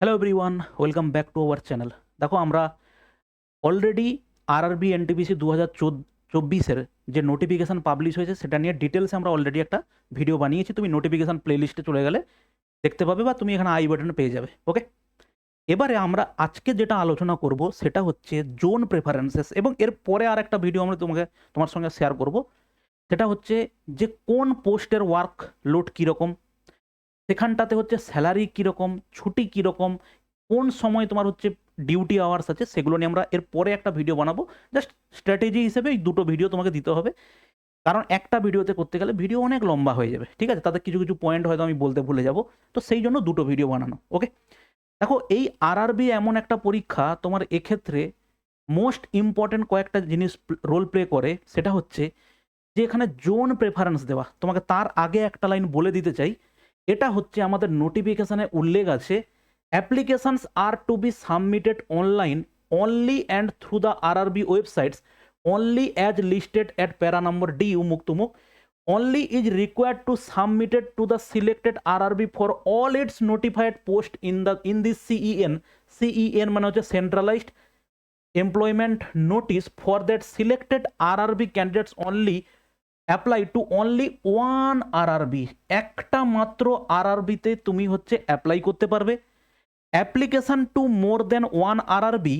Hello everyone welcome back to our channel দেখো, আমরা already আর RRB NTPC দু হাজার চব্বিশের যে নোটিফিকেশান পাবলিশ হয়েছে, সেটা নিয়ে ডিটেলসে আমরা অলরেডি একটা ভিডিও বানিয়েছি। তুমি নোটিফিকেশান প্লেলিস্টে চলে গেলে দেখতে পাবে বা তুমি এখানে আই বাটনে পেয়ে যাবে ওকে এবারে আমরা আজকে যেটা আলোচনা করব, সেটা হচ্ছে জোন প্রেফারেন্সেস এবং এর পরে আর একটা ভিডিও আমরা তোমাকে, তোমার সঙ্গে শেয়ার করব। সেটা হচ্ছে যে কোন পোস্টের ওয়ার্ক লোড কীরকম সেখানটাতে হচ্ছে স্যালারি কীরকম, ছুটি কীরকম, কোন সময় তোমার হচ্ছে ডিউটি আওয়ার্স আছে সেগুলো নিয়ে আমরা এর পরে একটা ভিডিও বানাবো। জাস্ট স্ট্র্যাটেজি হিসেবে এই দুটো ভিডিও তোমাকে দিতে হবে। কারণ একটা ভিডিওতে করতে গেলে ভিডিও অনেক লম্বা হয়ে যাবে, ঠিক আছে? তাতে কিছু কিছু পয়েন্ট হয়তো আমি বলতে ভুলে যাব। তো সেই জন্য দুটো ভিডিও বানানো ওকে দেখো, এই আরআরবি এমন একটা পরীক্ষা, তোমার এক্ষেত্রে মোস্ট ইম্পর্ট্যান্ট কয়েকটা জিনিস রোল প্লে করে, সেটা হচ্ছে যে এখানে জোন প্রেফারেন্স দেওয়া। তোমাকে তার আগে একটা লাইন বলে দিতে চাই। এটা হচ্ছে আমাদের নোটিফিকেশানে উল্লেখ আছে। Applications are to be submitted online only and through the R R websites only as listed at para number D U উমুক্তমুক only is required to submitted to the selected R R for all its notified post in the in this CEN CEN মানে হচ্ছে centralised employment notice for that selected R R candidates only apply to only one RRB একটা মাত্র আরআরবিতে তুমি হচ্ছে apply করতে পারবে। Application to more than one RRB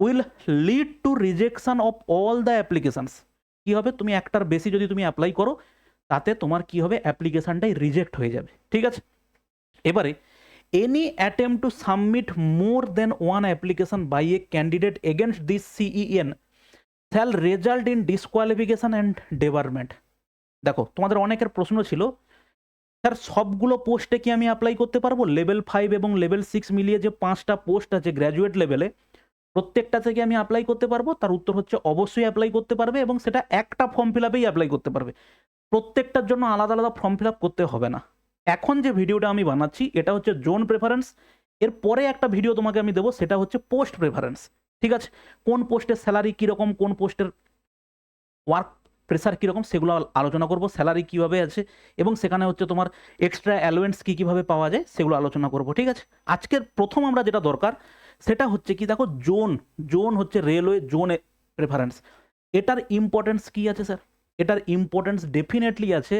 will lead to rejection of all the applications কী হবে? তুমি একটার বেশি যদি তুমি অ্যাপ্লাই করো, তাতে তোমার কি হবে? অ্যাপ্লিকেশানটাই রিজেক্ট হয়ে যাবে। ঠিক আছে? এবারে any attempt to submit more than one application by a candidate against this CEN shall result in disqualification and debarment দেখো, তোমাদের অনেকের প্রশ্ন ছিল, স্যার, সবগুলো পোস্টে কি আমি অ্যাপ্লাই করতে পারব? লেভেল ফাইভ এবং লেভেল সিক্স মিলিয়ে যে পাঁচটা পোস্ট আছে গ্র্যাজুয়েট লেভেলে প্রত্যেকটা থেকে আমি অ্যাপ্লাই করতে পারব? তার উত্তর হচ্ছে অবশ্যই অ্যাপ্লাই করতে পারবে এবং সেটা একটা ফর্ম ফিল আপেই অ্যাপ্লাই করতে পারবে। প্রত্যেকটার জন্য আলাদা আলাদা ফর্ম ফিল আপ করতে হবে না। এখন যে ভিডিওটা আমি বানাচ্ছি, এটা হচ্ছে জোন প্রেফারেন্স এর পরে একটা ভিডিও তোমাকে আমি দেবো, সেটা হচ্ছে পোস্ট প্রেফারেন্স ঠিক আছে? কোন পোস্টের স্যালারি কীরকম, কোন পোস্টের ওয়ার্ক প্রেসার কীরকম সেগুলো আলোচনা করব, স্যালারি কীভাবে আছে এবং সেখানে হচ্ছে তোমার এক্সট্রা অ্যালোয়েন্স কী কীভাবে পাওয়া যায় সেগুলো আলোচনা করব, ঠিক আছে? আজকের প্রথম আমরা যেটা দরকার সেটা হচ্ছে কি, দেখো জোন জোন হচ্ছে রেলওয়ে, জোন প্রেফারেন্স এটার ইম্পর্টেন্স কী আছে স্যার এটার ইম্পর্টেন্স ডেফিনেটলি আছে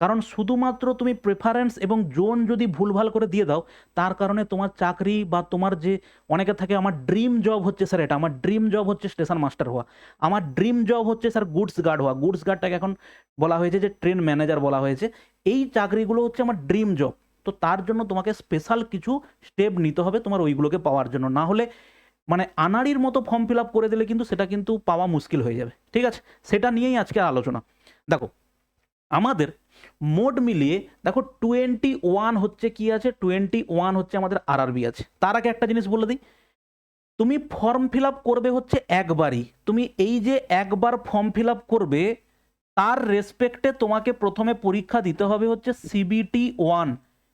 কারণ শুধুমাত্র তুমি প্রেফারেন্স এবং জোন যদি ভুলভাল করে দিয়ে দাও, তার কারণে তোমার চাকরি বা তোমার যে অনেকে থাকে, আমার ড্রিম জব হচ্ছে স্যার এটা, আমার ড্রিম জব হচ্ছে স্টেশন মাস্টার হওয়া। আমার ড্রিম জব হচ্ছে স্যার গুডস গার্ড হওয়া। গুডস গার্ডটাকে এখন বলা হয়েছে যে ট্রেন ম্যানেজার বলা হয়েছে। এই চাকরিগুলো হচ্ছে আমার ড্রিম জব তো তার জন্য তোমাকে স্পেশাল কিছু স্টেপ নিতে হবে তোমার ওইগুলোকে পাওয়ার জন্য। না হলে মানে আনাড়ির মতো ফর্ম ফিল আপ করে দিলে কিন্তু সেটা কিন্তু পাওয়া মুশকিল হয়ে যাবে। ঠিক আছে? সেটা নিয়েই আজকে আলোচনা। দেখো, আমাদের মোড মিলিয়ে দেখো টোয়েন্টি ওয়ান হচ্ছে কি আছে? টোয়েন্টি ওয়ান হচ্ছে আমাদের আরআরবি আছে। তার আগে একটা জিনিস বলে দিই। তুমি ফর্ম ফিল আপ করবে হচ্ছে একবারই। তুমি এই যে একবার ফর্ম ফিল আপ করবে, তার রেসপেক্টে তোমাকে প্রথমে পরীক্ষা দিতে হবে হচ্ছে সিবিটি ওয়ান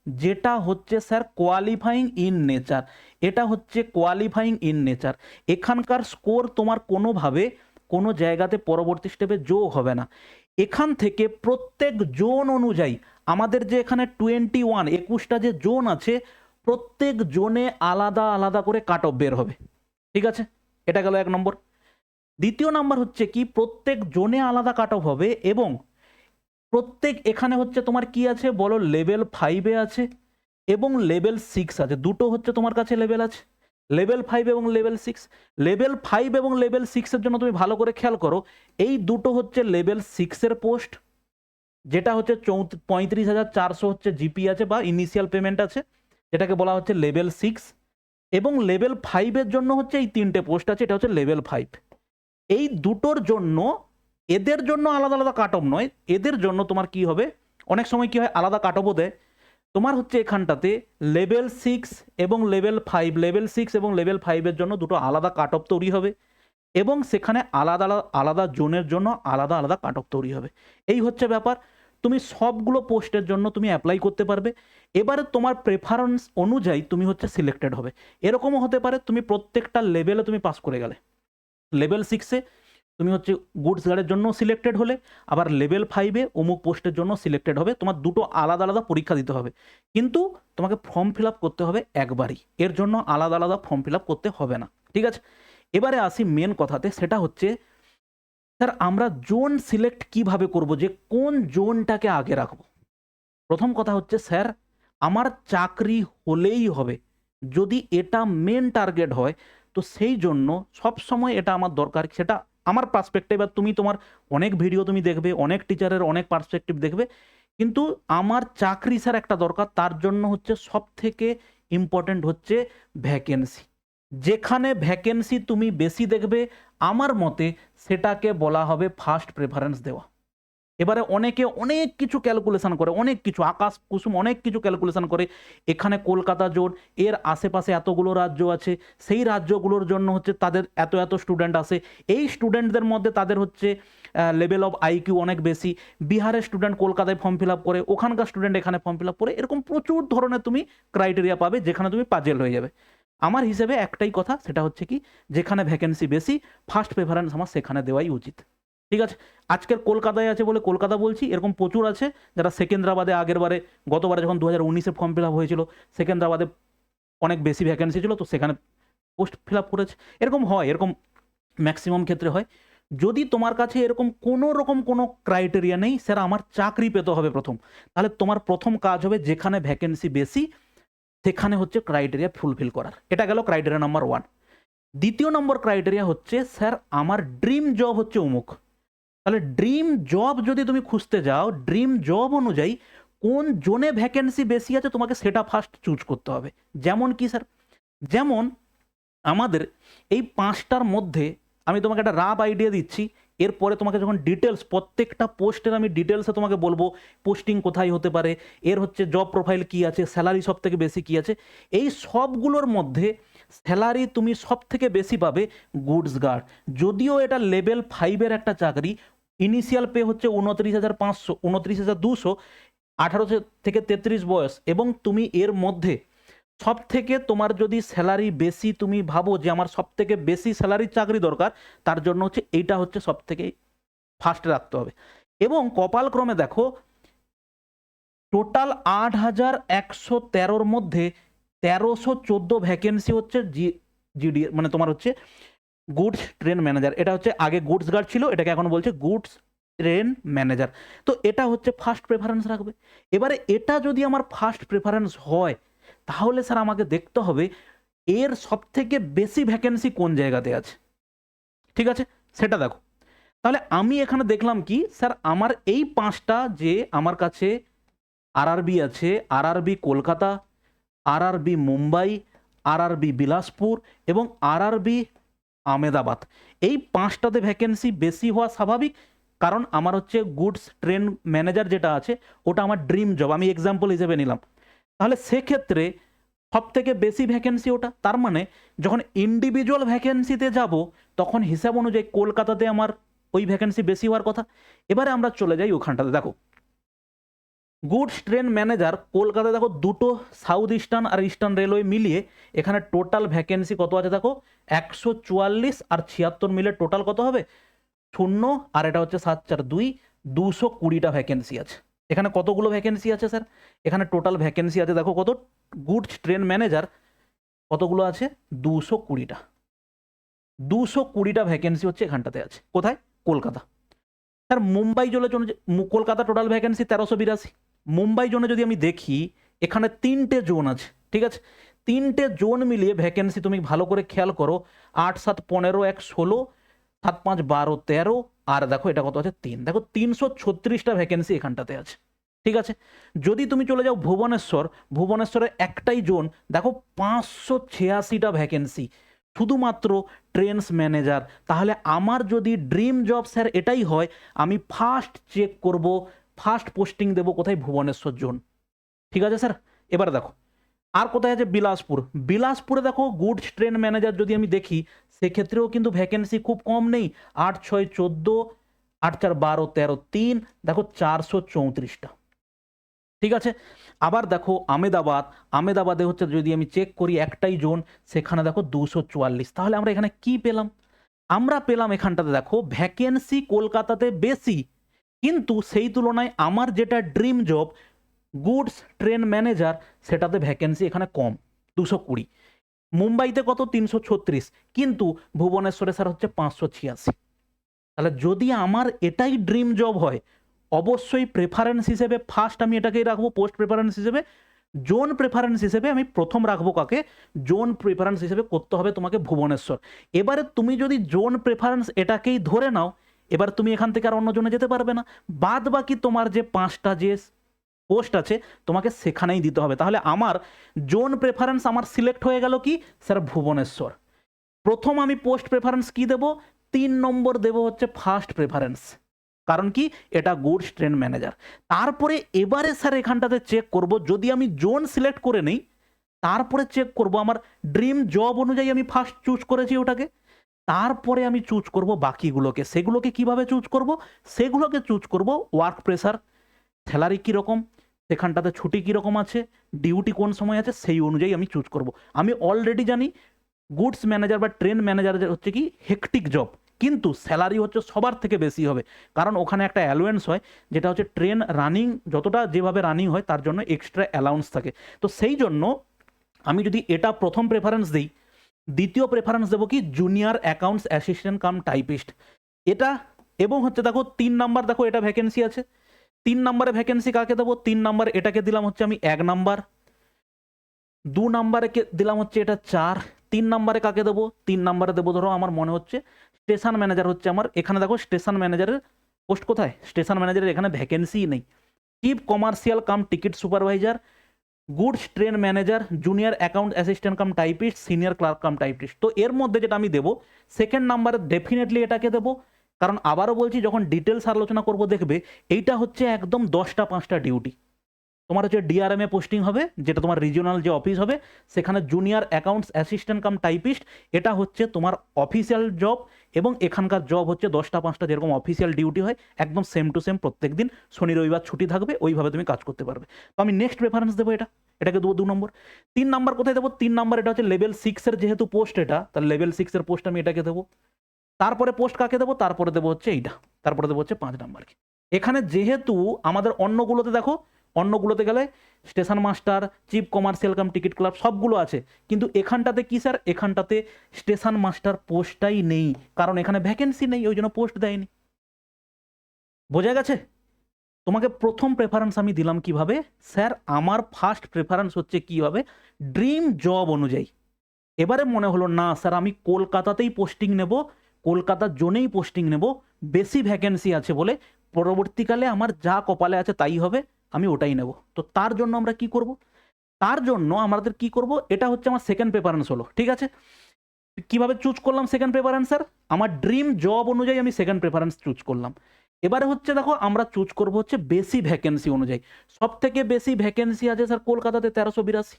যেটা হচ্ছে স্যার কোয়ালিফাইং ইন নেচার এটা হচ্ছে কোয়ালিফাইং ইন নেচার এখানকার স্কোর তোমার কোনোভাবে কোনো জায়গাতে পরবর্তী স্টেপে যোগ হবে না। এখান থেকে প্রত্যেক জোন অনুযায়ী আমাদের যে এখানে টোয়েন্টি ওয়ান একুশটা যে জোন আছে, প্রত্যেক জোনে আলাদা আলাদা করে কাট অফ বের হবে। ঠিক আছে? এটা গেল এক নম্বর। দ্বিতীয় নাম্বার হচ্ছে কি? প্রত্যেক জোনে আলাদা কাট অফ হবে এবং প্রত্যেক এখানে হচ্ছে তোমার কি আছে? বলো লেভেল ফাইভে আছে এবং লেভেল সিক্স আছে। দুটো হচ্ছে তোমার কাছে লেভেল আছে। লেভেল ফাইভ এবং লেভেল সিক্স লেভেল ফাইভ এবং লেভেল সিক্সের জন্য তুমি ভালো করে খেয়াল করো, এই দুটো হচ্ছে লেভেল সিক্সের পোস্ট, যেটা হচ্ছে চৌত, পঁয়ত্রিশ হাজার চারশো হচ্ছে জিপি আছে বা ইনিশিয়াল পেমেন্ট আছে যেটাকে বলা হচ্ছে লেভেল সিক্স এবং লেভেল ফাইভের জন্য হচ্ছে এই তিনটে পোস্ট আছে, এটা হচ্ছে লেভেল ফাইভ এই দুটোর জন্য এদের জন্য আলাদা আলাদা কাট অফ নয়, এদের জন্য তোমার কি হবে? অনেক সময় কি হয়, আলাদা কাট দেয় তোমার হচ্ছে এখানটাতে লেভেল সিক্স এবং লেভেল ফাইভ, লেভেল সিক্স এবং লেভেল ফাইভের জন্য দুটো আলাদা কাট অফ তৈরি হবে এবং সেখানে আলাদা আলাদা জোনের জন্য আলাদা আলাদা কাট অফ তৈরি হবে। এই হচ্ছে ব্যাপার। তুমি সবগুলো পোস্টের জন্য তুমি অ্যাপ্লাই করতে পারবে। এবারে তোমার প্রেফারেন্স অনুযায়ী তুমি হচ্ছে সিলেক্টেড হবে। এরকমও হতে পারে তুমি প্রত্যেকটা লেভেলে তুমি পাস করে গেলে। লেভেল সিক্সে তুমি হচ্ছে গুডস গার্ডের জন্য সিলেক্টেড হলে, আবার লেভেল ফাইভে অমুক পোস্টের জন্য সিলেক্টেড হবে, তোমার দুটো আলাদা আলাদা পরীক্ষা দিতে হবে। কিন্তু তোমাকে ফর্ম ফিল আপ করতে হবে একবারই, এর জন্য আলাদা আলাদা ফর্ম ফিল আপ করতে হবে না, ঠিক আছে? এবারে আসি মেন কথাতে, সেটা হচ্ছে স্যার আমরা জোন সিলেক্ট কীভাবে করব, যে কোন জোনটাকে আগে রাখব? প্রথম কথা হচ্ছে স্যার আমার চাকরি হলেই হবে, যদি এটা মেন টার্গেট হয়, তো সেই জন্য সব সময় এটা আমার দরকার, সেটা আমার পার্সপেক্টিভ আর তুমি তোমার অনেক ভিডিও তুমি দেখবে, অনেক টিচারের অনেক পার্সপেক্টিভ দেখবে, কিন্তু আমার চাকরি স্যার একটা দরকার, তার জন্য হচ্ছে সব থেকে ইম্পর্টেন্ট হচ্ছে ভ্যাকেন্সি যেখানে ভ্যাকেন্সি তুমি বেশি দেখবে, আমার মতে সেটাকে বলা হবে ফার্স্ট প্রেফারেন্স দেওয়া। এবারে অনেকে অনেক কিছু ক্যালকুলেশন করে, অনেক কিছু, আকাশ, কুসুম অনেক কিছু ক্যালকুলেশন করে। এখানে কলকাতা জোন এর আশেপাশে এতগুলো রাজ্য আছে, সেই রাজ্যগুলোর জন্য হচ্ছে তাদের এত এত স্টুডেন্ট আসে। এই স্টুডেন্টদের মধ্যে তাদের হচ্ছে লেভেল অফ আইকিউ অনেক বেশি। বিহারের স্টুডেন্ট কলকাতায় ফর্ম ফিল আপ করে, ওখানকার স্টুডেন্ট এখানে ফর্ম ফিল আপ করে, এরকম প্রচুর ধরনের তুমি ক্রাইটেরিয়া পাবে যেখানে তুমি পাজেল হয়ে যাবে। আমার হিসেবে একটাই কথা, সেটা হচ্ছে কি, যেখানে ভ্যাকেন্সি বেশি ফার্স্ট প্রেফারেন্স আমার সেখানে দেওয়াই উচিত। ঠিক আছে? আজকের কলকাতায় আছে বলে কলকাতা বলছি, এরকম প্রচুর আছে, যারা সেকেন্দ্রাবাদে আগের বারে, গতবারে যখন দু হাজার উনিশে ফর্ম ফিল আপ হয়েছিল, সেকেন্দ্রাবাদে অনেক বেশি ভ্যাকেন্সি ছিল, তো সেখানে পোস্ট ফিল আপ করেছে। এরকম হয়, এরকম ম্যাক্সিমাম ক্ষেত্রে হয়। যদি তোমার কাছে এরকম কোনো রকম কোনো ক্রাইটেরিয়া নেই, স্যার, আমার চাকরি পেতে হবে প্রথম। তাহলে তোমার প্রথম কাজ হবে যেখানে ভ্যাকেন্সি বেশি, সেখানে হচ্ছে ক্রাইটেরিয়া ফুলফিল করার। এটা গেল ক্রাইটেরিয়া নাম্বার ওয়ান দ্বিতীয় নম্বর ক্রাইটেরিয়া হচ্ছে, স্যার, আমার ড্রিম জব হচ্ছে অমুক। তাহলে ড্রিম জব যদি তুমি খুঁজতে যাও ড্রিম জব অনুযায়ী কোন জোনে ভ্যাকেন্সি বেশি আছে তোমাকে সেটা ফার্স্ট চুজ করতে হবে। যেমন কি স্যার যেমন আমাদের এই পাঁচটার মধ্যে আমি তোমাকে একটা রাব আইডিয়া দিচ্ছি, এরপরে তোমাকে যখন ডিটেলস প্রত্যেকটা পোস্টের আমি ডিটেলসে তোমাকে বলব পোস্টিং কোথায় হতে পারে, এর হচ্ছে জব প্রোফাইল কি আছে স্যালারি সব থেকে বেশি কি আছে, এই সবগুলোর মধ্যে স্যালারি তুমি সব থেকে বেশি পাবে গুডস গার্ড যদিও এটা লেভেল ফাইভের একটা চাকরি ইনিশিয়াল পে হচ্ছে উনত্রিশ হাজার পাঁচশো উনত্রিশ হাজার দুশো, আঠারো থেকে তেত্রিশ বয়স। এবং তুমি এর মধ্যে সব থেকে তোমার যদি স্যালারি বেশি তুমি ভাবো যে আমার সব থেকে বেশি স্যালারির চাকরি দরকার, তার জন্য হচ্ছে এইটা হচ্ছে সব থেকে ফার্স্টে রাখতে হবে। এবং কপালক্রমে দেখো টোটাল আট হাজার একশো তেরোর মধ্যে তেরোশো চোদ্দ ভ্যাকেন্সি হচ্ছে জি জিডি মানে তোমার হচ্ছে গুডস ট্রেন ম্যানেজার। এটা হচ্ছে আগে গুডস গার্ড ছিল, এটাকে এখন বলছে গুডস ট্রেন ম্যানেজার। তো এটা হচ্ছে ফার্স্ট প্রেফারেন্স রাখবে। এবারে এটা যদি আমার ফার্স্ট প্রেফারেন্স হয়, তাহলে স্যার আমাকে দেখতে হবে এর সব থেকে বেশি ভ্যাকেন্সি কোন জায়গাতে আছে। ঠিক আছে? সেটা দেখো। তাহলে আমি এখানে দেখলাম কি, স্যার আমার এই পাঁচটা যে আমার কাছে আরআরবি আছে, RRB Kolkata, RRB Mumbai, RRB Bilaspur এবং আরআরবি আমেদাবাদ। এই পাঁচটাতে ভ্যাকেন্সি বেশি হওয়া স্বাভাবিক, কারণ আমার হচ্ছে গুডস ট্রেন ম্যানেজার যেটা আছে, ওটা আমার ড্রিম জব আমি এক্সাম্পল হিসেবে নিলাম। তাহলে সেক্ষেত্রে সব থেকে বেশি ভ্যাকেন্সি ওটা, তার মানে যখন ইন্ডিভিজুয়াল ভ্যাকেন্সিতে যাব, তখন হিসাব অনুযায়ী কলকাতাতে আমার ওই ভ্যাকেন্সি বেশি হওয়ার কথা। এবারে আমরা চলে যাই ওখানটাতে। দেখো গুডস ট্রেন ম্যানেজার কলকাতায় দেখো দুটো সাউথ ইস্টার্ন আর ইস্টার্ন রেলওয়ে মিলিয়ে এখানে টোটাল ভ্যাকেন্সি কত আছে দেখো? একশো চুয়াল্লিশ আর ছিয়াত্তর মিলে টোটাল কত হবে? শূন্য আর এটা হচ্ছে সাত চার দুই, দুশো কুড়িটা ভ্যাকেন্সি আছে। এখানে কতগুলো ভ্যাকেন্সি আছে স্যার এখানে টোটাল ভ্যাকেন্সি আছে দেখো কত? গুডস ট্রেন ম্যানেজার কতগুলো আছে? দুশো কুড়িটা। দুশো কুড়িটা ভ্যাকেন্সি হচ্ছে এখানটাতে আছে। কোথায়? কলকাতা। স্যার, মুম্বাই জন্য যে- কলকাতা টোটাল ভ্যাকেন্সি তেরোশো বিরাশি। মুম্বাই জোনে যদি আমি দেখি, এখানে তিনটে জোন আছে, ঠিক আছে? তিনটে জোন মিলিয়ে ভ্যাকেন্সি তুমি ভালো করে খেয়াল করো, আট, সাত, পনেরো, এক, ষোলো, সাত, পাঁচ, বারো, তেরো, আর দেখো এটা কত আছে? তিন। দেখো, তিনশো ছত্রিশটা ভ্যাকেন্সি এখানটাতে আছে, ঠিক আছে? যদি তুমি চলে যাও ভুবনেশ্বর ভুবনেশ্বরের একটাই জোন, দেখো পাঁচশো ছিয়াশিটা ভ্যাকেন্সি শুধুমাত্র ট্রেনস ম্যানেজার তাহলে আমার যদি ড্রিম জব স্যার এটাই হয়, আমি ফার্স্ট চেক করব ফার্স্ট পোস্টিং দেবো কোথায়? ভুবনেশ্বর জোন। ঠিক আছে, স্যার? এবার দেখো। আর কোথায় আছে? বিলাসপুর। বিলাসপুরে দেখো গুডস ট্রেন ম্যানেজার যদি আমি দেখি, সেক্ষেত্রেও কিন্তু ভ্যাকেন্সি খুব কম নেই। আট ছয় চোদ্দ, আট চার বারো, তেরো তিন, দেখো চারশো চৌত্রিশটা। ঠিক আছে? আবার দেখো, আমেদাবাদ। আমেদাবাদে হচ্ছে যদি আমি চেক করি একটাই জোন, সেখানে দেখো দুশো চুয়াল্লিশ। তাহলে আমরা এখানে কি পেলাম? আমরা পেলাম এখানটাতে দেখো, ভ্যাকেন্সি কলকাতাতে বেশি কিন্তু সেই তুলনায় আমার যেটা dream job goods train manager সেটাতে ভ্যাকেন্সি এখানে কম, দুশো কুড়ি। মুম্বাইতে কত? তিনশো ছত্রিশ। কিন্তু ভুবনেশ্বরে স্যার হচ্ছে পাঁচশো ছিয়াশি। তাহলে যদি আমার এটাই ড্রিম জব হয়, অবশ্যই প্রেফারেন্স হিসেবে ফার্স্ট আমি এটাকেই রাখব পোস্ট প্রেফারেন্স হিসেবে। জোন প্রেফারেন্স হিসেবে আমি প্রথম রাখব কাকে? জোন প্রেফারেন্স হিসেবে করতে হবে তোমাকে ভুবনেশ্বর। এবারে তুমি যদি জোন প্রেফারেন্স এটাকেই ধরে নাও এবার তুমি এখান থেকে আর অন্য জনে যেতে পারবে না। বাদ বাকি তোমার যে পাঁচটা যে পোস্ট আছে, তোমাকে সেখানেই দিতে হবে। তাহলে আমার জোন প্রেফারেন্স আমার সিলেক্ট হয়ে গেল কি? স্যার ভুবনেশ্বর। প্রথম আমি পোস্ট প্রেফারেন্স কি দেব? তিন নম্বর দেব হচ্ছে ফার্স্ট প্রেফারেন্স কারণ কি? এটা গুডস ট্রেন ম্যানেজার তারপরে এবারে স্যার এখানটাতে চেক করব। যদি আমি জোন সিলেক্ট করে নেই, তারপরে চেক করব। আমার ড্রিম জব অনুযায়ী আমি ফার্স্ট চুজ করেছি ওটাকে। তারপরে আমি চুজ করব বাকিগুলোকে। সেগুলোকে কীভাবে চুজ করব? সেগুলোকে চুজ করব ওয়ার্ক প্রেসার স্যালারি কীরকম, সেখানটাতে ছুটি কীরকম আছে ডিউটি কোন সময় আছে, সেই অনুযায়ী আমি চুজ করব। আমি অলরেডি জানি গুডস ম্যানেজার বা ট্রেন ম্যানেজার হচ্ছে কি হেকটিক জব কিন্তু স্যালারি হচ্ছে সবার থেকে বেশি হবে। কারণ ওখানে একটা অ্যালোয়েন্স হয়, যেটা হচ্ছে ট্রেন রানিং যতটা যেভাবে রানিং হয়, তার জন্য এক্সট্রা অ্যালাউন্স থাকে। তো সেই জন্য আমি যদি এটা প্রথম প্রেফারেন্স দিই দ্বিতীয় প্রেফারেন্স দেবো কি? Junior accounts assistant cum typist এটা এবং হচ্ছে দেখো, তিন নাম্বার দেখো, এটা ভ্যাকেন্সি আছে। তিন নাম্বারে ভ্যাকেন্সি কাকে দেবো? তিন নাম্বার এটাকে দিলাম হচ্ছে আমি এক নাম্বার দু নাম্বারে দিলাম হচ্ছে এটা চার। তিন নাম্বারে কাকে দেবো? তিন নাম্বারে দেবো ধরো, আমার মনে হচ্ছে স্টেশন ম্যানেজার হচ্ছে আমার। এখানে দেখো স্টেশন ম্যানেজারের পোস্ট কোথায়? স্টেশন ম্যানেজারের এখানে ভ্যাকেন্সিই নেই। Chief commercial cum ticket supervisor goods train manager, junior account assistant cum typist, senior clerk cum typist. তো এর মধ্যে যেটা আমি দেবো, সেকেন্ড নাম্বারে ডেফিনেটলি এটাকে দেবো। কারণ আবারও বলছি, যখন ডিটেলস আলোচনা করব, দেখবে এইটা হচ্ছে একদম দশটা পাঁচটা ডিউটি। তোমার হচ্ছে ডিআরএমএ পোস্টিং হবে, যেটা তোমার রিজিওনাল যে অফিস হবে, সেখানে junior accounts assistant cum typist, এটা হচ্ছে তোমার অফিসিয়াল জব এবং এখানকার জব হচ্ছে দশটা, পাঁচটা যেরকম অফিসিয়াল ডিউটি হয়, একদম সেম টু সেম প্রত্যেক দিন শনি, রবিবার ছুটি থাকবে, ওইভাবে তুমি কাজ করতে পারবে। তো আমি নেক্সট প্রেফারেন্স দেবো এটা, এটাকে দেবো দু নম্বর। তিন নাম্বার কোথায় দেবো? তিন নাম্বার এটা হচ্ছে লেভেল সিক্সের যেহেতু পোস্ট এটা, তাহলে লেভেল সিক্সের পোস্ট আমি এটাকে দেবো। তারপরে পোস্ট কাকে দেবো? তারপরে দেবো হচ্ছে এইটা, তারপরে দেবো হচ্ছে পাঁচ নাম্বারকে। এখানে যেহেতু আমাদের অন্যগুলোতে দেখো অন্যগুলোতে গেলে station master, chief commercial cum, ticket club সবগুলো আছে। কিন্তু এখানটাতে কি স্যার? এখানটাতে স্টেশন মাস্টার পোস্টটাই নেই। কারণ এখানে ভ্যাকেন্সি নেই, ওই জন্য পোস্ট দেয়নি। বোঝা গেছে? তোমাকে প্রথম প্রেফারেন্স আমি দিলাম কীভাবে? স্যার, আমার ফার্স্ট প্রেফারেন্স হচ্ছে কীভাবে? ড্রিম জব অনুযায়ী। এবারে মনে হলো, না, স্যার, আমি কলকাতাতেই পোস্টিং নেব, কলকাতার জোনেই পোস্টিং নেব, বেশি ভ্যাকেন্সি আছে বলে। পরবর্তীকালে আমার যা কপালে আছে তাই হবে। আমি ওটাই নেব। তো তার জন্য আমরা কি করব? তার জন্য আমাদের কি করব? এটা হচ্ছে আমার সেকেন্ড প্রেফারেন্স হলো, ঠিক আছে? কীভাবে চুজ করলাম সেকেন্ড প্রেফারেন্স স্যার আমার ড্রিম জব অনুযায়ী আমি সেকেন্ড প্রেফারেন্স চুজ করলাম। এবারে হচ্ছে দেখো, আমরা চুজ করব হচ্ছে বেশি ভ্যাকেন্সি অনুযায়ী। সব থেকে বেশি ভ্যাকেন্সি আছে স্যার কলকাতাতে তেরোশো বিরাশি।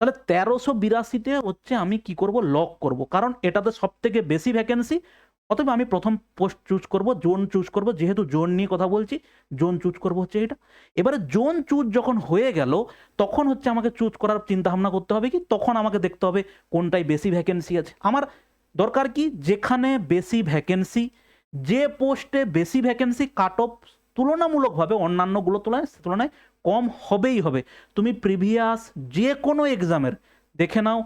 তাহলে তেরোশো বিরাশিতে হচ্ছে আমি কি করব? লক করব। কারণ এটাতে সব থেকে বেশি ভ্যাকেন্সি অতএব আমি প্রথম পোস্ট চুজ করব জোন চুজ করব, যেহেতু জোন নিয়ে কথা বলছি জোন চুজ করব হচ্ছে এটা। এবারে জোন চুজ যখন হয়ে গেল, তখন হচ্ছে আমাকে চুজ করার চিন্তা ভাবনা করতে হবে কি? তখন আমাকে দেখতে হবে কোনটায় বেশি ভ্যাকেন্সি আছে। আমার দরকার কি? যেখানে বেশি ভ্যাকেন্সি যে পোস্টে বেশি ভ্যাকেন্সি কাট অফ তুলনামূলকভাবে অন্যান্যগুলো তুলনায় তুলনায় কম হবেই হবে। তুমি প্রিভিয়াস যে কোনো এক্সামের দেখে নাও,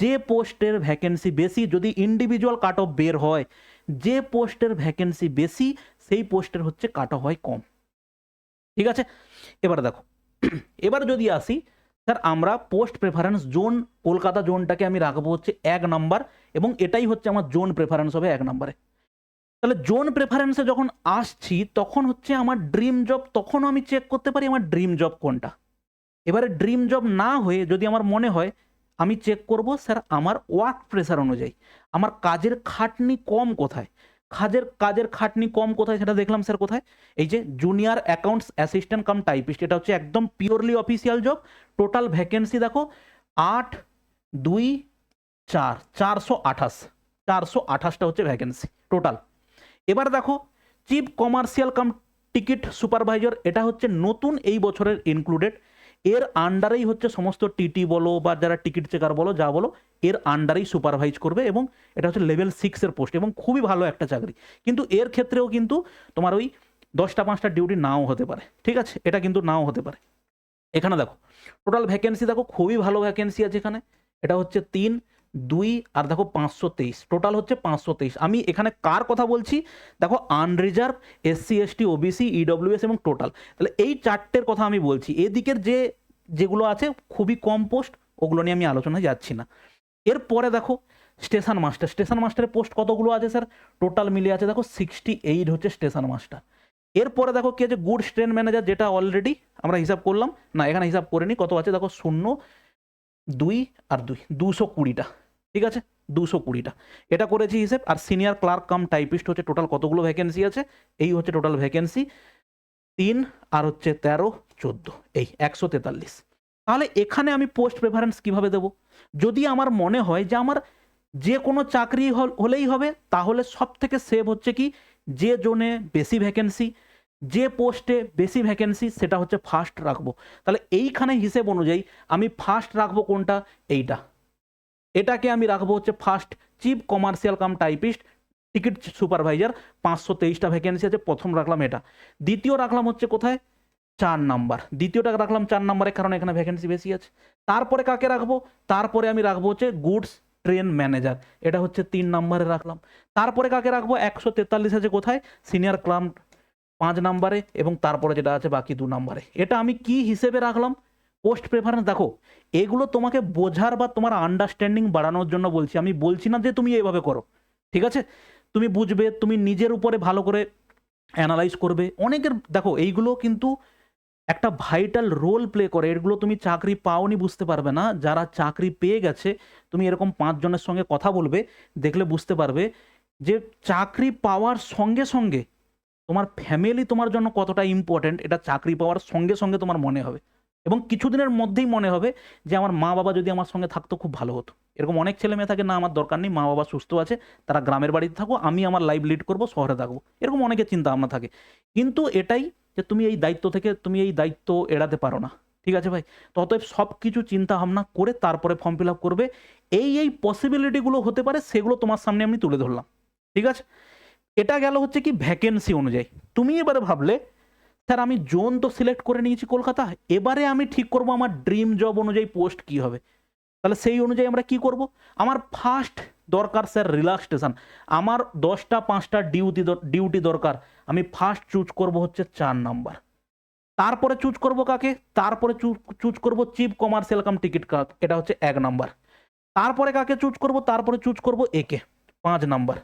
যে পোস্টের ভ্যাকেন্সি বেশি, যদি ইন্ডিভিজুয়াল কাট অফ বের হয় যে পোস্টের ভ্যাকেন্সি বেশি, সেই পোস্টের হচ্ছে কাট হয় কম। ঠিক আছে? এবার দেখো, এবার যদি আসি স্যার আমরা পোস্ট প্রেফারেন্স জোন কলকাতা জোনটাকে আমি রাখব হচ্ছে এক নাম্বার এবং এটাই হচ্ছে আমার জোন প্রেফারেন্স হবে এক নম্বরে তাহলে জোন প্রেফারেন্সে যখন আসছি, তখন হচ্ছে আমার ড্রিম জব তখনও আমি চেক করতে পারি আমার ড্রিম জব কোনটা। এবারে ড্রিম জব না হয়ে যদি আমার মনে হয় আমি চেক করব স্যার আমার ওয়ার্ক প্রেসার অনুযায়ী। আমার কাজের খাটনি কম কোথায়? কাজের কাজের খাটনি কম কোথায় সেটা দেখলাম স্যার কোথায়? এই যে junior accounts assistant cum typist এটা হচ্ছে একদম purely official job total vacancy দেখো, আট, দুই, চার, চারশো আঠাশ। চারশো আঠাশটা হচ্ছে ভ্যাকেন্সি টোটাল এবার দেখো chief commercial cum ticket supervisor এটা হচ্ছে নতুন এই বছরের ইনক্লুডেড এর আন্ডারেই হচ্ছে সমস্ত টিটি বলো বা যারা টিকিট চেকার বলো, যা বলো, এর আন্ডারেই সুপারভাইজ করবে এবং এটা হচ্ছে লেভেল সিক্সের পোস্ট এবং খুবই ভালো একটা চাকরি। কিন্তু এর ক্ষেত্রেও কিন্তু তোমার ওই দশটা পাঁচটা ডিউটি নাও হতে পারে, ঠিক আছে? এটা কিন্তু নাও হতে পারে। এখানে দেখো টোটাল ভ্যাকেন্সি দেখো, খুবই ভালো ভ্যাকেন্সি আছে এখানে। এটা হচ্ছে তিন দুই আর দেখো পাঁচশো তেইশ। টোটাল হচ্ছে পাঁচশো তেইশ। আমি এখানে কার কথা বলছি? দেখো unreserved SC ST OBC EWS এবং টোটাল তাহলে এই চারটের কথা আমি বলছি। এদিকের যে, যেগুলো আছে, খুবই কম পোস্ট ওগুলো নিয়ে আমি আলোচনায় যাচ্ছি না। এরপরে দেখো স্টেশন মাস্টার স্টেশন মাস্টারের পোস্ট কতগুলো আছে স্যার টোটাল মিলিয়ে আছে দেখো সিক্সটি এইট হচ্ছে স্টেশন মাস্টার এরপরে দেখো কি আছে? গুডস ট্রেন ম্যানেজার যেটা অলরেডি আমরা হিসাব করলাম। না, এখানে হিসাব করে নি কত আছে? দেখো শূন্য, দুই আর দুই। দুশো কুড়িটা। ঠিক আছে? দুশো কুড়িটা। এটা করেছি হিসেব, আর সিনিয়র ক্লার্ক কাম টাইপিস্ট হচ্ছে টোটাল কতগুলো ভ্যাকেন্সি আছে? এই হচ্ছে টোটাল ভ্যাকেন্সি তিন আর হচ্ছে তেরো, চোদ্দ। এই একশো তেতাল্লিশ। তাহলে এখানে আমি পোস্ট প্রেফারেন্স কীভাবে দেব? যদি আমার মনে হয় যে আমার যে কোনো চাকরি হল- হলেই হবে, তাহলে সব থেকে সেভ হচ্ছে কি? যে জোনে বেশি ভ্যাকেন্সি যে পোস্টে বেশি ভ্যাকেন্সি সেটা হচ্ছে ফার্স্ট রাখব। তাহলে এইখানে হিসেব অনুযায়ী আমি ফার্স্ট রাখব কোনটা? এইটা। এটাকে আমি রাখব হচ্ছে first chief commercial cum typist ticket supervisor পাঁচশো তেইশটা ভ্যাকেন্সি আছে, প্রথম রাখলাম এটা। দ্বিতীয় রাখলাম হচ্ছে কোথায়? চার নাম্বার দ্বিতীয়টা রাখলাম চার নাম্বারে কারণ এখানে ভ্যাকেন্সি বেশি আছে। তারপরে কাকে রাখব? তারপরে আমি রাখব হচ্ছে গুডস ট্রেন ম্যানেজার এটা হচ্ছে তিন নাম্বারে রাখলাম। তারপরে কাকে রাখব? একশো তেতাল্লিশ আছে কোথায়? সিনিয়র ক্লাম পাঁচ নাম্বারে এবং তারপরে যেটা আছে বাকি দু নাম্বারে এটা আমি কি হিসেবে রাখলাম? পোস্ট প্রেফারেন্স দেখো, এগুলো তোমাকে বোঝার বা তোমার আন্ডারস্ট্যান্ডিং বাড়ানোর জন্য বলছি। আমি বলছি না যে তুমি এইভাবে করো, ঠিক আছে? তুমি বুঝবে, তুমি নিজের উপরে ভালো করে অ্যানালাইজ করবে। অনেকের, দেখো, এইগুলো কিন্তু একটা ভাইটাল রোল প্লে করে। এগুলো তুমি চাকরি পাওনি বুঝতে পারবে না। যারা চাকরি পেয়ে গেছে, তুমি এরকম পাঁচজনের সঙ্গে কথা বলবে, দেখলে বুঝতে পারবে যে চাকরি পাওয়ার সঙ্গে সঙ্গে তোমার ফ্যামিলি তোমার জন্য কতটা ইম্পর্ট্যান্ট এটা চাকরি পাওয়ার সঙ্গে সঙ্গে তোমার মনে হবে। এবং কিছুদিনের মধ্যেই মনে হবে যে আমার মা বাবা যদি আমার সঙ্গে থাকতো খুব ভালো হতো। এরকম অনেক ছেলে মেয়ে থাকে, না, আমার দরকার নেই, মা বাবা সুস্থ আছে, তারা গ্রামের বাড়িতে থাকো আমি আমার লাইফ লিড করব, শহরে থাকব। এরকম অনেকের চিন্তা ভাবনা থাকে। কিন্তু এটাই যে তুমি এই দায়িত্ব থেকে, তুমি এই দায়িত্ব এড়াতে পারো না। ঠিক আছে ভাই? তো অতএব সব কিছু চিন্তা ভাবনা করে তারপরে ফর্ম ফিল আপ করবে। এই এই পসিবিলিটিগুলো হতে পারে, সেগুলো তোমার সামনে আমি তুলে ধরলাম। ঠিক আছে? এটা গেল হচ্ছে কি ভ্যাকেন্সি অনুযায়ী। তুমি এবারে ভাবলে স্যার, আমি জোন তো সিলেক্ট করে নিয়েছি কলকাতা এবারে আমি ঠিক করব আমার ড্রিম জব অনুযায়ী পোস্ট কি হবে। তাহলে সেই অনুযায়ী আমরা কি করব? আমার ফার্স্ট দরকার স্যার রিল্যাক্সেশন আমার দশটা, পাঁচটা ডিউটি ডিউটি দরকার। আমি ফার্স্ট চুজ করব হচ্ছে চার নাম্বার। তারপরে চুজ করব কাকে? তারপরে চুজ করব চিফ কমার্শিয়াল কাম টিকিট কাক এটা হচ্ছে এক নাম্বার। তারপরে কাকে চুজ করব? তারপরে চুজ করব একে পাঁচ নাম্বার।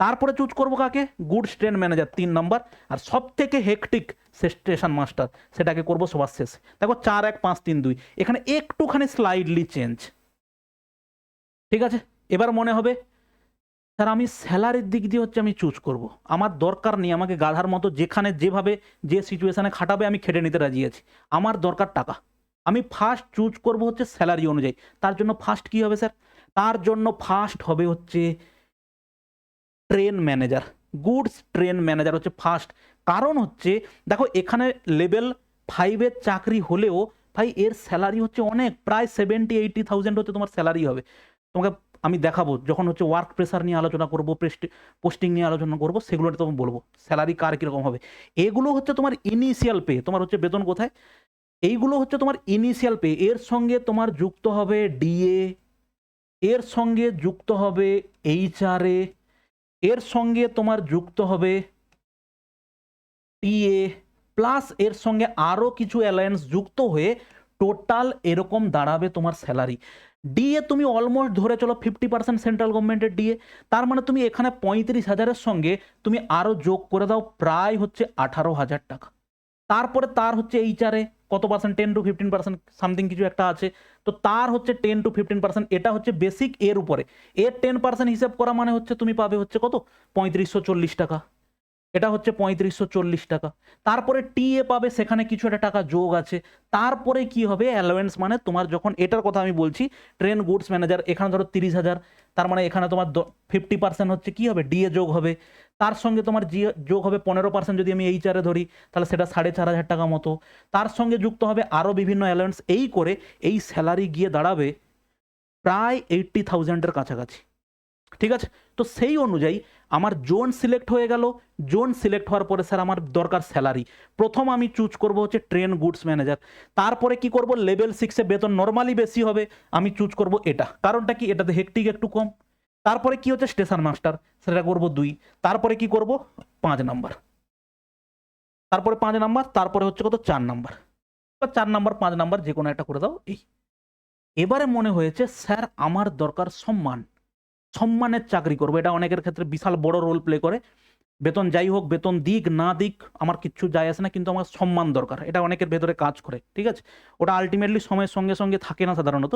তারপরে চুজ করব কাকে? গুডস ট্রেন ম্যানেজার তিন নম্বর আর সব থেকে হেকটিক সে স্টেশন মাস্টার সেটাকে করব সবার শেষে দেখো চার, এক, পাঁচ, তিন, দুই। এখানে একটুখানি স্লাইডলি চেঞ্জ ঠিক আছে? এবার মনে হবে, স্যার, আমি স্যালারির দিক দিয়ে হচ্ছে আমি চুজ করব। আমার দরকার নেই, আমাকে গাধার মতো যেখানে যেভাবে যে সিচুয়েশানে খাটাবে, আমি খেটে নিতে রাজি আছি। আমার দরকার টাকা। আমি ফার্স্ট চুজ করব হচ্ছে স্যালারি অনুযায়ী। তার জন্য ফার্স্ট কি হবে, স্যার? তার জন্য ফার্স্ট হবে হচ্ছে train manager goods train manager হচ্ছে ফার্স্ট কারণ হচ্ছে, দেখো এখানে লেভেল ফাইভের চাকরি হলেও ভাই এর স্যালারি হচ্ছে অনেক, প্রায় সেভেন্টি এইটি থাউজেন্ড হচ্ছে তোমার স্যালারি হবে। তোমাকে আমি দেখাবো, যখন হচ্ছে ওয়ার্ক প্রেশার নিয়ে আলোচনা করব পোস্টিং নিয়ে আলোচনা করব সেগুলো তোমাকে বলব স্যালারি কার কীরকম হবে। এগুলো হচ্ছে তোমার ইনিশিয়াল পে তোমার হচ্ছে বেতন কোথায়? এইগুলো হচ্ছে তোমার ইনিশিয়াল পে এর সঙ্গে তোমার যুক্ত হবে ডিএ এর সঙ্গে যুক্ত হবে এইচআরএ এর সঙ্গে তোমার যুক্ত হবে টিএ প্লাস এর সঙ্গে আরও কিছু অ্যালায়েন্স যুক্ত হয়ে টোটাল এরকম দাঁড়াবে তোমার স্যালারি। ডিএ তুমি অলমোস্ট ধরে চলো ফিফটি পার্সেন্ট সেন্ট্রাল গভর্নমেন্টের ডিএ তার মানে তুমি এখানে পঁয়ত্রিশ হাজারের সঙ্গে তুমি আরও যোগ করে দাও প্রায় হচ্ছে আঠারো হাজার টাকা। তারপরে তার হচ্ছে এইচআরে কত percent? Ten to fifteen percent, something কিছু একটা আছে। তো তার হচ্ছে টেন টু ফিফটিন পার্সেন্ট এটা হচ্ছে বেসিক এর উপরে। এর টেন পার্সেন্ট হিসাব করা মানে হচ্ছে তুমি পাবে হচ্ছে কত? পঁয়ত্রিশশো চল্লিশ টাকা। এটা হচ্ছে পঁয়ত্রিশশো চল্লিশ টাকা। তারপরে টি এ পাবে, সেখানে কিছু একটা টাকা যোগ আছে। তারপরে কি হবে? অ্যালোয়েন্স মানে তোমার যখন, এটার কথা আমি বলছি ট্রেন গুডস ম্যানেজার এখানে ধরো তিরিশ হাজার, তার মানে এখানে তোমার ফিফটি পার্সেন্ট হচ্ছে কি হবে? ডিএ যোগ হবে। তার সঙ্গে তোমার জি যোগ হবে পনেরো পার্সেন্ট যদি আমি এইচআরে ধরি, তাহলে সেটা সাড়ে চার হাজার টাকা মতো। তার সঙ্গে যুক্ত হবে আরও বিভিন্ন অ্যালোয়েন্স এই করে এই স্যালারি গিয়ে দাঁড়াবে প্রায় এইট্টি থাউজেন্ডের কাছাকাছি। ঠিক আছে? তো সেই অনুযায়ী আমার জোন সিলেক্ট হয়ে গেল। জোন সিলেক্ট হওয়ার পরে স্যার আমার দরকার স্যালারি প্রথম আমি চুজ করব হচ্ছে ট্রেন গুডস ম্যানেজার তারপরে কি করব? লেভেল সিক্সে বেতন নর্মালি বেশি হবে। আমি চুজ করব এটা। কারণটা কি? এটাতে হেকটিক একটু কম। তারপরে কি হচ্ছে? স্টেশন মাস্টার সেটা করব দুই। তারপরে কি করব? পাঁচ নাম্বার। তারপরে পাঁচ নাম্বার, তারপরে হচ্ছে কত? চার নাম্বার। বা চার নাম্বার, পাঁচ নাম্বার যে কোনো একটা করে দাও, এই। এবারে মনে হয়েছে, স্যার, আমার দরকার সম্মান। সম্মানের চাকরি করব। এটা অনেকের ক্ষেত্রে বিশাল বড় রোল প্লে করে। বেতন যাই হোক, বেতন দিক, না দিক, আমার কিচ্ছু যায় আসে না, কিন্তু আমার সম্মান দরকার। এটা অনেকের ভেতরে কাজ করে, ঠিক আছে? ওটা আলটিমেটলি সময়ের সঙ্গে সঙ্গে থাকে না সাধারণত।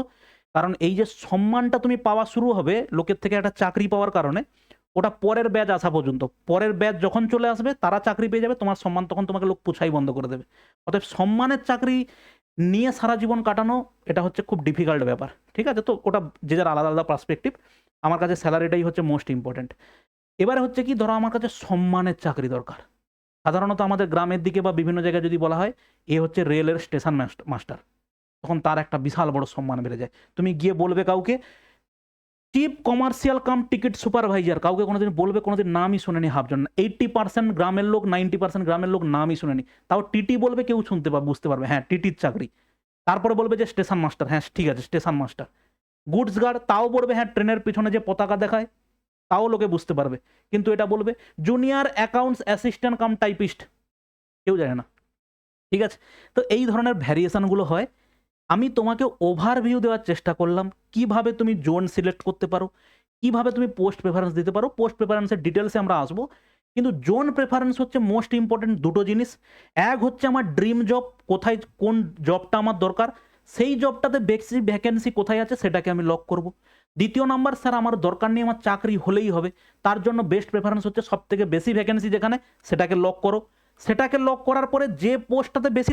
কারণ এই যে সম্মানটা তুমি পাওয়া শুরু হবে লোকের থেকে একটা চাকরি পাওয়ার কারণে, ওটা পরের ব্যাচ আসা পর্যন্ত। পরের ব্যাচ যখন চলে আসবে, তারা চাকরি পেয়ে যাবে, তোমার সম্মান তখন তোমাকে লোক পুছাই বন্ধ করে দেবে। অতএব সম্মানের চাকরি নিয়ে সারা জীবন কাটানো, এটা হচ্ছে খুব ডিফিকাল্ট ব্যাপার। ঠিক আছে? তো ওটা যে যার আলাদা আলাদা পার্সপেক্টিভ আমার কাছে স্যালারিটাই হচ্ছে মোস্ট ইম্পর্ট্যান্ট এবারে হচ্ছে কি, ধরো আমার কাছে সম্মানের চাকরি দরকার। সাধারণত আমাদের গ্রামের দিকে বা বিভিন্ন জায়গায় যদি বলা হয়, এ হচ্ছে রেলের স্টেশন মাস্টার তখন তার একটা বিশাল বড় সম্মান বেড়ে যায়। তুমি গিয়ে বলবে কাউকে chief commercial cum ticket supervisor কাউকে কোনোদিন বলবে, কোনোদিন নামই শুনেনি হাফজন। এইট্টি পার্সেন্ট গ্রামের লোক নাইনটি পার্সেন্ট গ্রামের লোক নামই শুনেনি। তাও টিটি বলবে, কেউ শুনতে পারবে বুঝতে পারবে হ্যাঁ টিটির চাকরি। তারপরে বলবে যে স্টেশন মাস্টার হ্যাঁ ঠিক আছে স্টেশন মাস্টার গুডস গার্ড তাও বলবে হ্যাঁ ট্রেনের পিছনে যে পতাকা দেখায়, তাও লোকে বুঝতে পারবে। কিন্তু এটা বলবে junior accounts assistant cum typist কেউ জানে না। ঠিক আছে? তো এই ধরনের ভ্যারিয়েশনগুলো হয়। আমি তোমাকে ওভারভিউ দেওয়ার চেষ্টা করলাম। কীভাবে তুমি জোন সিলেক্ট করতে পারো? কীভাবে তুমি পোস্ট প্রেফারেন্স দিতে পারো? পোস্ট প্রেফারেন্সের ডিটেলসে আমরা আসব। কিন্তু জোন প্রেফারেন্স হচ্ছে মোস্ট ইম্পর্টেন্ট দুটো জিনিস। এক হচ্ছে আমার ড্রিম জব কোথায়, কোন জবটা আমার দরকার? সেই জবটাতে বেশি ভ্যাকেন্সি কোথায় আছে সেটাকে আমি লক করব। দ্বিতীয় নাম্বার স্যার আমার দরকার নেই, আমার চাকরি হলেই হবে। তার জন্য বেস্ট প্রেফারেন্স হচ্ছে সব থেকে বেশি ভ্যাকেন্সি যেখানে, সেটাকে লক করো। সেটাকে লক করার পরে যে পোস্টটাতে বেশি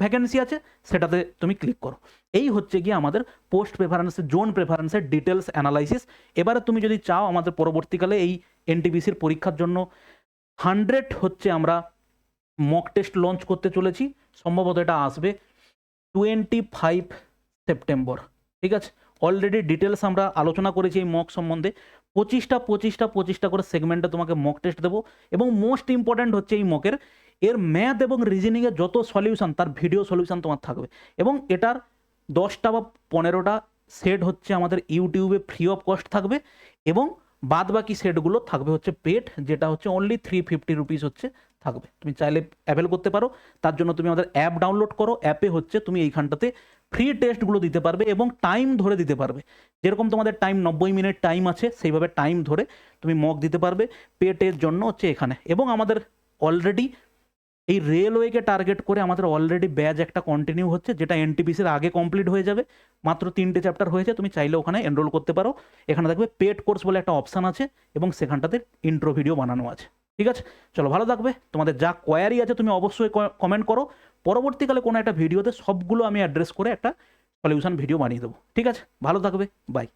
ভ্যাকেন্সি আছে, সেটাতে তুমি ক্লিক করো। এই হচ্ছে গিয়ে আমাদের পোস্ট প্রেফারেন্সের জোন প্রেফারেন্সের ডিটেলস অ্যানালাইসিস এবারে তুমি যদি চাও আমাদের পরবর্তীকালে এই এনটিপিসির পরীক্ষার জন্য হান্ড্রেড হচ্ছে আমরা মক টেস্ট লঞ্চ করতে চলেছি। সম্ভবত এটা আসবে টোয়েন্টি ফাইভ সেপ্টেম্বর ঠিক আছে? অলরেডি ডিটেলস আমরা আলোচনা করেছি এই মক সম্বন্ধে। পঁচিশটা পঁচিশটা পঁচিশটা করে সেগমেন্টে তোমাকে মক টেস্ট দেবো। এবং মোস্ট ইম্পর্ট্যান্ট হচ্ছে এই মকের এর ম্যাথ এবং রিজনিংয়ের যত সলিউশন তার ভিডিও সলিউশন তোমার থাকবে। এবং এটার দশটা বা পনেরোটা সেট হচ্ছে আমাদের ইউটিউবে ফ্রি অফ কস্ট থাকবে এবং বাদ বাকি সেটগুলো থাকবে হচ্ছে পেড যেটা হচ্ছে অনলি থ্রি ফিফটি রুপিস হচ্ছে থাকবে। তুমি চাইলে অ্যাভেল করতে পারো। তার জন্য তুমি আমাদের অ্যাপ ডাউনলোড করো। অ্যাপে হচ্ছে তুমি এইখানটাতে ফ্রি টেস্টগুলো দিতে পারবে এবং টাইম ধরে দিতে পারবে। যেরকম তোমাদের টাইম নব্বই মিনিট টাইম আছে, সেইভাবে টাইম ধরে তুমি মক দিতে পারবে পেটের জন্য হচ্ছে এখানে। এবং আমাদের অলরেডি এই রেলওয়েকে টার্গেট করে আমাদের অলরেডি ব্যাচ একটা কন্টিনিউ হচ্ছে, যেটা এনটিপিসির আগে কমপ্লিট হয়ে যাবে। মাত্র তিনটে চ্যাপ্টার হয়েছে, তুমি চাইলে ওখানে এনরোল করতে পারো। এখানে দেখবে পেড কোর্স বলে একটা অপশান আছে এবং সেখানটাতে ইন্ট্রো ভিডিও বানানো আছে। ঠিক আছে? চলো ভালো থাকবে। তোমাদের যা কোয়ারি আছে তুমি অবশ্যই কমেন্ট করো। পরবর্তীকালে কোনো একটা ভিডিওতে সবগুলো আমি অ্যাড্রেস করে একটা সলিউশন ভিডিও বানিয়ে দেবো। ঠিক আছে? ভালো থাকবে। বাই